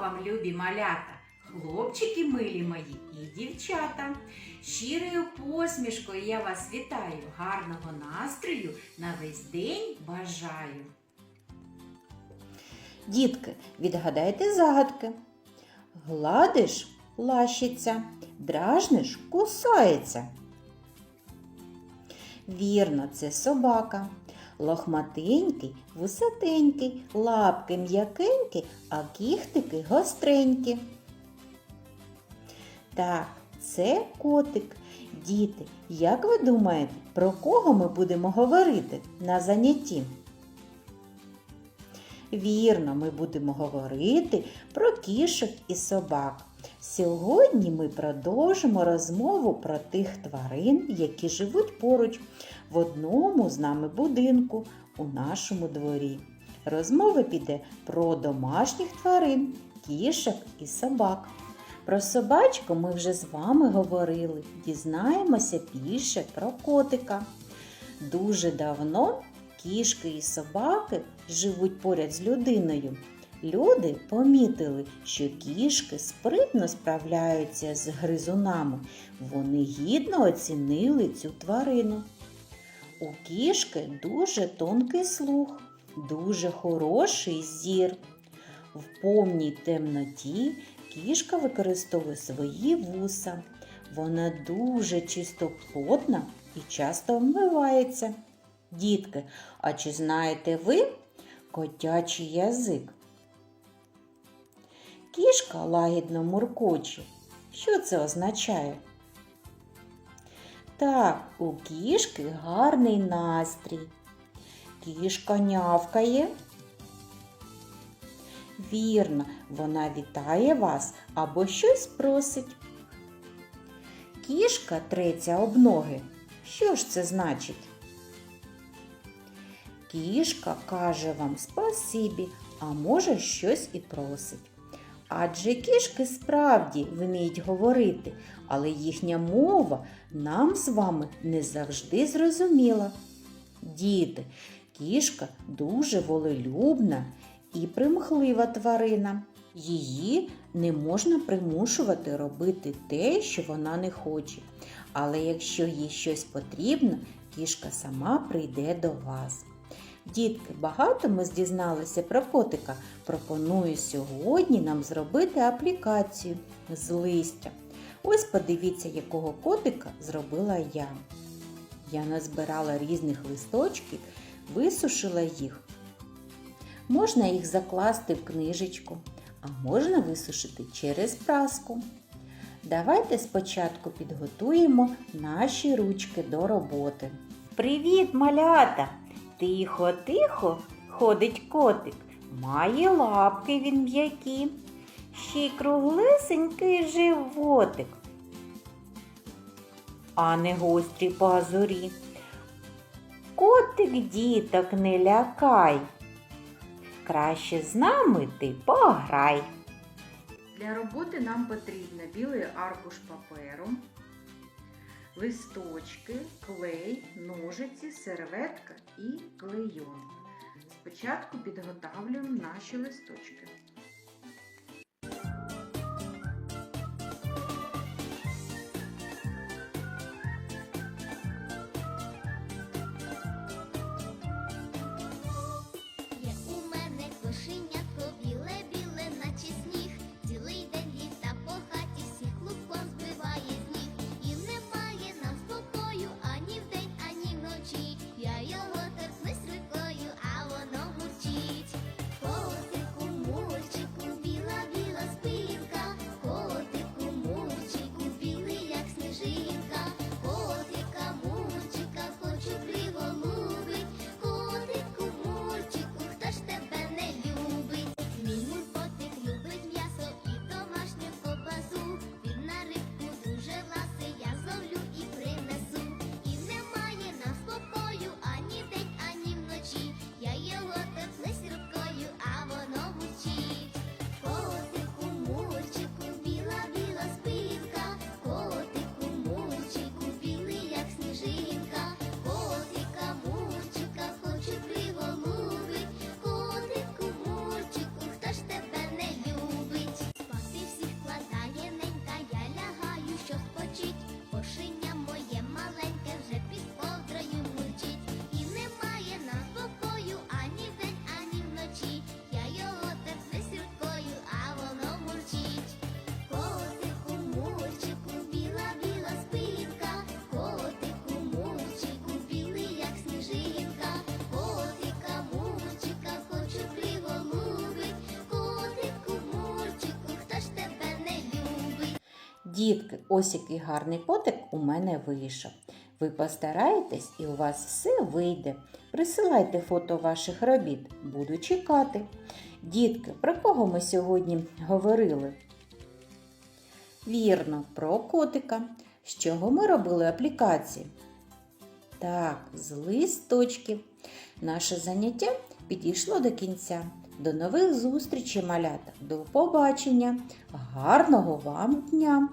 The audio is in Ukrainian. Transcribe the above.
вам, любі малята, хлопчики милі мої і дівчата. Щирою посмішкою я вас вітаю, гарного настрою на весь день бажаю. Дітки, відгадайте загадки. Гладиш лащиться, дражниш кусається. Вірно, це собака. Лохматенький, висотенький, лапки м'якенькі, а кіхтики гостренькі. Так, це котик. Діти, як ви думаєте, про кого ми будемо говорити на занятті? Вірно, ми будемо говорити про кішок і собак. Сьогодні ми продовжимо розмову про тих тварин, які живуть поруч в одному з нами будинку у нашому дворі. Розмова піде про домашніх тварин, кішок і собак. Про собачку ми вже з вами говорили. Дізнаємося більше про котика. Дуже давно кішки і собаки живуть поряд з людиною. Люди помітили, що кішки спритно справляються з гризунами. Вони гідно оцінили цю тварину. У кішки дуже тонкий слух, дуже хороший зір. В повній темноті кішка використовує свої вуса. Вона дуже чистоплотна і часто вмивається. Дітки, а чи знаєте ви котячий язик? Кішка лагідно муркоче. Що це означає? Так, у кішки гарний настрій. Кішка нявкає. Вірно, вона вітає вас або щось просить. Кішка треться об ноги. Що ж це значить? Кішка каже вам спасибі, а може щось і просить. Адже кішки справді вміють говорити, але їхня мова нам з вами не завжди зрозуміла. Діти, кішка дуже волелюбна і примхлива тварина. Її не можна примушувати робити те, що вона не хоче. Але якщо їй щось потрібно, кішка сама прийде до вас. Дітки, багато ми дізналися про котика. Пропоную сьогодні нам зробити аплікацію з листя. Ось подивіться, якого котика зробила я. Я назбирала різних листочків, висушила їх. Можна їх закласти в книжечку, а можна висушити через праску. Давайте спочатку підготуємо наші ручки до роботи. Привіт, малята! Тихо-тихо ходить котик, має лапки він м'які, ще й круглесенький животик, а не гострі пазурі. Котик діток не лякай. Краще з нами ти пограй. Для роботи нам потрібно білий аркуш паперу, листочки, клей, ножиці, серветка і клейон. Спочатку підготавлюємо наші листочки. Дітки, ось який гарний котик у мене вийшов. Ви постараєтесь і у вас все вийде. Присилайте фото ваших робіт, буду чекати. Дітки, про кого ми сьогодні говорили? Вірно, про котика. З чого ми робили аплікації? Так, з листочків. Наше заняття підійшло до кінця. До нових зустрічей, малята. До побачення. Гарного вам дня!